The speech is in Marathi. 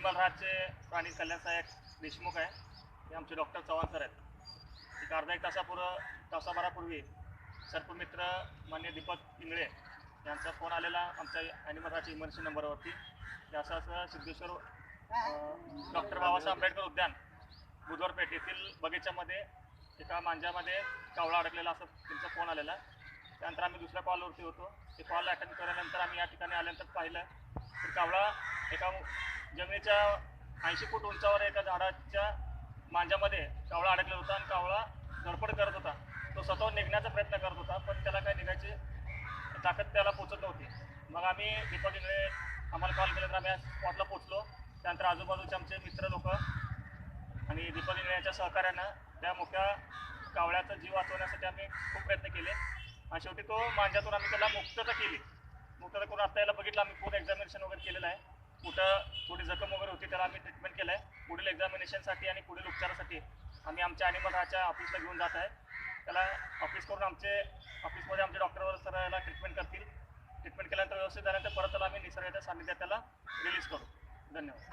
ॲनिमल प्राणी कल्याण सहाय्यक देशमुख आहे. हे आमचे डॉक्टर चव्हाण सर आहेत. एक अर्धा एक तासापूर्व तासाभरापूर्वी सर्पमित्र मान्य दीपक इंगळे यांचा फोन आलेला आमच्या ॲनिमल राजच्या इमर्जन्सी नंबरवरती. की असं असं सिद्धेश्वर डॉक्टर बाबासाहेब आंबेडकर उद्यान बुधवारपेठ येथील बगीच्यामध्ये एका मांज्यामध्ये कावळा अडकलेला असं त्यांचा फोन आलेला. त्यानंतर आम्ही दुसऱ्या कॉलवरती होतो. ते कॉल अटेंड केल्यानंतर आम्ही या ठिकाणी आल्यानंतर पाहिलं तर कावळा एका जमिनीच्या ऐंशी फूट उंचावर एका झाडाच्या मांजामध्ये कावळा अडकलेला होता आणि कावळा धडपड करत होता. तो स्वतः निघण्याचा प्रयत्न करत होता पण त्याला काही निघायची ताकद त्याला पोचत नव्हती. मग आम्ही दीपक इंगळे आम्हाला कॉल केला तर आम्ही स्पॉटला पोचलो. त्यानंतर आजूबाजूचे आमचे मित्र लोक आणि दीपक इंगळे यांच्या सहकार्यानं त्या मोठ्या कावळ्याचा जीव वाचवण्यासाठी आम्ही खूप प्रयत्न केले. आणि शेवटी तो मांजातून आम्ही त्याला मुक्तता केली. मुक्तता करून आत्ता याला बघितलं आम्ही पूर्ण एक्झामिनेशन वगैरे केलेलं आहे. कुठं थोडी जखम वगैरे होती त्याला आम्ही ट्रीटमेंट केलं आहे पुढील एक्झामिनेशनसाठी आणि पुढील उपचारासाठी आम्ही आमच्या ॲनिमल राहाच्या ऑफिसला घेऊन जात आहे. त्याला ऑफिस करून आमचे ऑफिसमध्ये आमचे डॉक्टरवर सर याला ट्रीटमेंट करतील. ट्रीटमेंट केल्यानंतर व्यवस्थित झाल्यानंतर परत त्याला आम्ही निसर्गाच्या सान्निध्यात त्याला रिलीज करू. धन्यवाद.